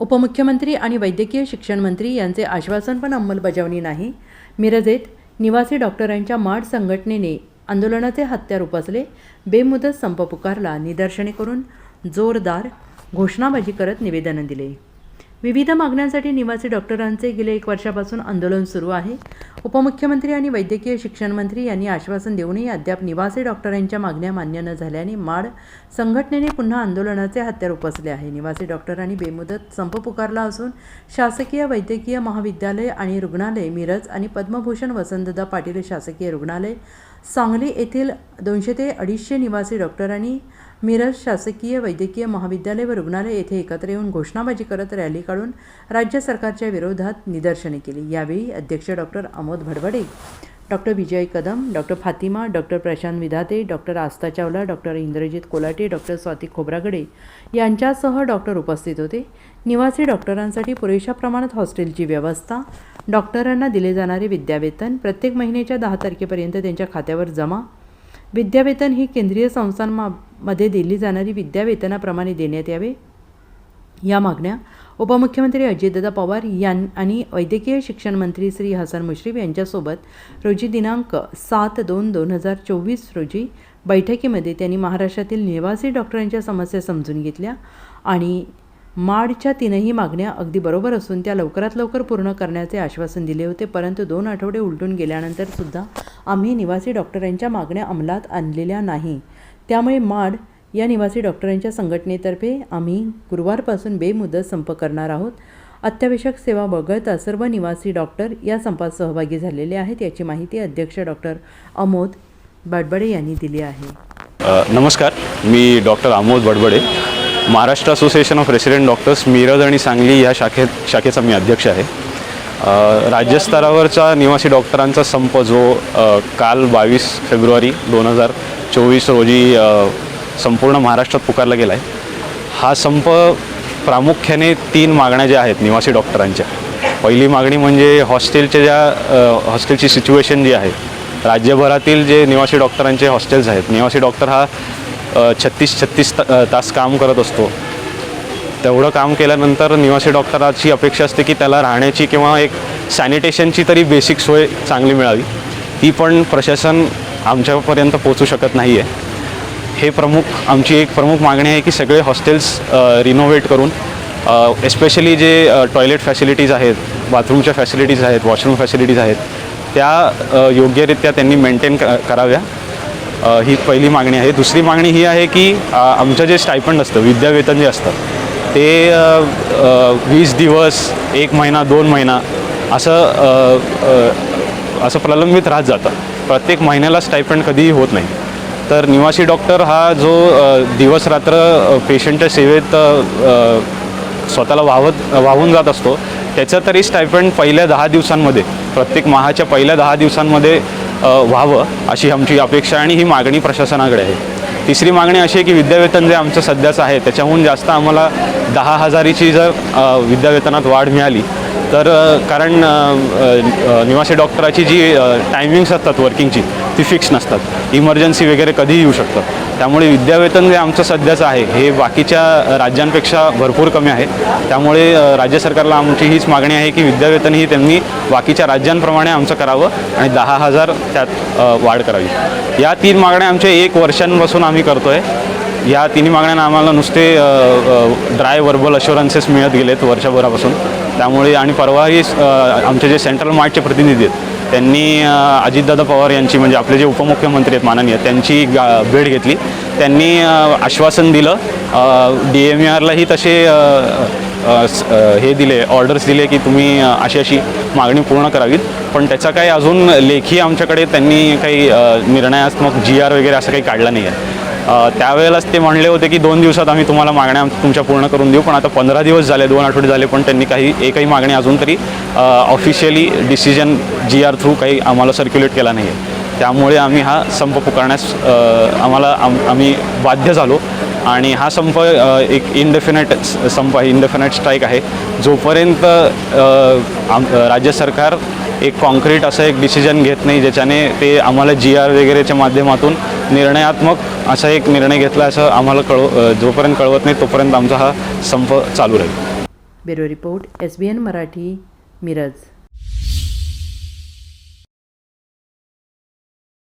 उपमुख्यमंत्री आणि वैद्यकीय शिक्षण मंत्री यांचे आश्वासन पण अंमलबजावणी नाही. मिरजेत निवासी डॉक्टरांच्या माड संघटनेने आंदोलनाचे हत्यार उपसले बेमुदत संप पुकारला निदर्शने करून जोरदार घोषणाबाजी करत निवेदनं दिले. विविध मागण्यांसाठी निवासी डॉक्टरांचे गेले एक वर्षापासून आंदोलन सुरू आहे. उपमुख्यमंत्री आणि वैद्यकीय शिक्षण मंत्री यांनी आश्वासन देऊनही अद्याप निवासी डॉक्टरांच्या मागण्या मान्य न झाल्याने माड संघटनेने पुन्हा आंदोलनाचे हत्यार उपसले आहे. निवासी डॉक्टरांनी बेमुदत संप पुकारला असून शासकीय वैद्यकीय महाविद्यालय आणि रुग्णालय मिरज आणि पद्मभूषण वसंतदा पाटील शासकीय रुग्णालय सांगली येथील दोनशे ते अडीचशे निवासी डॉक्टरांनी मिरज शासकीय वैद्यकीय महाविद्यालय व रुग्णालय येथे एकत्र येऊन घोषणाबाजी करत रॅली काढून राज्य सरकारच्या विरोधात निदर्शने केली. यावेळी अध्यक्ष doctor Amod Bhadwade doctor Vijay Kadam doctor Fatima doctor Prashant Vidhate doctor Aastha Chawla doctor Indrajit Kolate doctor Swati Khobragade यांच्यासह डॉक्टर उपस्थित होते. निवासी डॉक्टरांसाठी पुरेशा प्रमाणात हॉस्टेलची व्यवस्था डॉक्टरांना दिले जाणारे विद्यावेतन प्रत्येक महिन्याच्या दहा तारखेपर्यंत त्यांच्या खात्यावर जमा विद्यावेतन ही केंद्रीय संस्थांमध्ये दिली जाणारी विद्यावेतनाप्रमाणे देण्यात यावे. या मागण्या उपमुख्यमंत्री अजितदादा पवार यां आणि वैद्यकीय शिक्षण मंत्री श्री हसन मुश्रीफ यांच्यासोबत रोजी दिनांक सात दोन दोन हजार चोवीस रोजी बैठकीमध्ये त्यांनी महाराष्ट्रातील निवासी डॉक्टरांच्या समस्या समजून घेतल्या आणि माडच्या तीनही मागण्या अगदी बरोबर असून त्या लवकरात लवकर पूर्ण करण्याचे आश्वासन दिले होते परंतु दोन आठवडे उलटून गेल्यानंतर सुद्धा आम्ही निवासी डॉक्टरांच्या मागण्या अंमलात आणलेल्या नाही. त्यामुळे माड या निवासी डॉक्टरांच्या संघटनेतर्फे आम्ही गुरुवारपासून बेमुदत संप करणार आहोत. अत्यावश्यक सेवा वगळता सर्व निवासी डॉक्टर या संपात सहभागी झालेले आहेत याची माहिती अध्यक्ष डॉक्टर अमोद बडबडे यांनी दिली आहे. नमस्कार. मी doctor Amod Badbade. Maharashtra association of resident doctors Miraj आणि सांगली या शाखेत शाखेचा मी अध्यक्ष आहे. राज्यस्तरावरचा निवासी डॉक्टरांचा संप जो काल बावीस फेब्रुवारी दोन हजार चोवीस रोजी संपूर्ण महाराष्ट्रात पुकारला गेला आहे हा संप प्रामुख्याने तीन मागण्या ज्या आहेत निवासी डॉक्टरांच्या. पहिली मागणी म्हणजे हॉस्टेलच्या ज्या हॉस्टेलची सिच्युएशन जी आहे राज्यभरातील जे निवासी डॉक्टरांचे हॉस्टेल्स आहेत निवासी डॉक्टर हा छत्तीस छत्तीस ता तास काम करत असतो. तेवढं काम केल्यानंतर निवासी डॉक्टराची अपेक्षा असते की त्याला राहण्याची किंवा एक सॅनिटेशनची तरी बेसिक सोय चांगली मिळावी. ती पण प्रशासन आमच्यापर्यंत पोचू शकत नाही आहे हे प्रमुख आमची एक प्रमुख मागणी आहे की सगळे हॉस्टेल्स रिनोव्हेट करून एस्पेशली जे टॉयलेट फॅसिलिटीज आहेत बाथरूमच्या फॅसिलिटीज आहेत वॉशरूम फॅसिलिटीज आहेत त्या योग्यरित्या त्यांनी मेंटेन क कराव्या. ही पहिली मागणी आहे. दुसरी मागणी ही आहे की आमचं जे स्टायपंड असतं विद्यावेतन जे असतं ते वीस दिवस एक महिना दोन महिना असं असं प्रलंबित राहत जातं. प्रत्येक महिन्याला स्टायपंड कधीही होत नाही. तर निवासी डॉक्टर हा जो दिवस रात्र पेशंटच्या सेवेत स्वतःला वाहत वाहून जात असतो त्याचं तरी स्टायपंड पहिल्या दहा दिवसांमध्ये प्रत्येक माहाच्या पहिल्या दहा दिवसांमध्ये व्हावं अशी आमची अपेक्षा आणि ही मागणी प्रशासनाकडे आहे. तिसरी मागणी अशी आहे की विद्यावेतन जे आमचं सध्याचं आहे त्याच्याहून जास्त आम्हाला दहा हजारीची जर विद्यावेतनात वाढ मिळाली तर कारण निवासी डॉक्टराची जी टायमिंग्स असतात वर्किंगची ती फिक्स नसतात. इमर्जन्सी वगैरे कधीही येऊ शकतं. त्यामुळे विद्यावेतन जे आमचं सध्याचं आहे हे बाकीच्या राज्यांपेक्षा भरपूर कमी आहे. त्यामुळे राज्य सरकारला आमची हीच मागणी आहे की विद्यावेतन ही त्यांनी बाकीच्या राज्यांप्रमाणे आमचं करावं आणि दहा हजार त्यात वाढ करावी. या तीन मागण्या आमच्या एक वर्षांपासून आम्ही करतो आहे या तिन्ही मागण्यांना आम्हाला नुसते ड्राय वर्बल अशुरन्सेस मिळत गेलेत वर्षभरापासून. त्यामुळे आणि परवाही आमचे जे सेंट्रल मार्टचे प्रतिनिधी आहेत त्यांनी अजितदादा पवार यांची म्हणजे आपले जे उपमुख्यमंत्री आहेत माननीय त्यांची गा भेट घेतली. त्यांनी आश्वासन दिलं. डी एम आरलाही तसे हे दिले ऑर्डर्स दिले की तुम्ही अशी अशी मागणी पूर्ण करावीत. पण त्याचा काही अजून लेखी आमच्याकडे त्यांनी काही निर्णयात्मक जी आर वगैरे असं काही काढला नाही आहे त्यावेळेलाच ते म्हणले होते की दोन दिवसात आम्ही तुम्हाला मागण्या तुमच्या पूर्ण करून देऊ पण आता पंधरा दिवस झाले दोन आठवडे झाले पण त्यांनी काही एकही मागणी अजून तरी officially decision G R through काही आम्हाला सर्क्युलेट केला नाही आहे त्यामुळे आम्ही हा संप पुकारण्यास आम्हाला आम आम्ही बाध्य झालो. आणि हा संप एक इनडेफिनेट संप आहे इनडेफिनेट स्ट्राईक आहे. जोपर्यंत आम राज्य सरकार एक कॉन्क्रीट असं एक डिसिजन घेत नाही ज्याच्याने ते आम्हाला जी आर वगैरेच्या माध्यमातून निर्णयात्मक असा एक निर्णय घेतला असं आम्हाला कळव जोपर्यंत कळवत नाही तोपर्यंत आमचा हा संप चालू राहील. Bureau report S B N Marathi Miraj.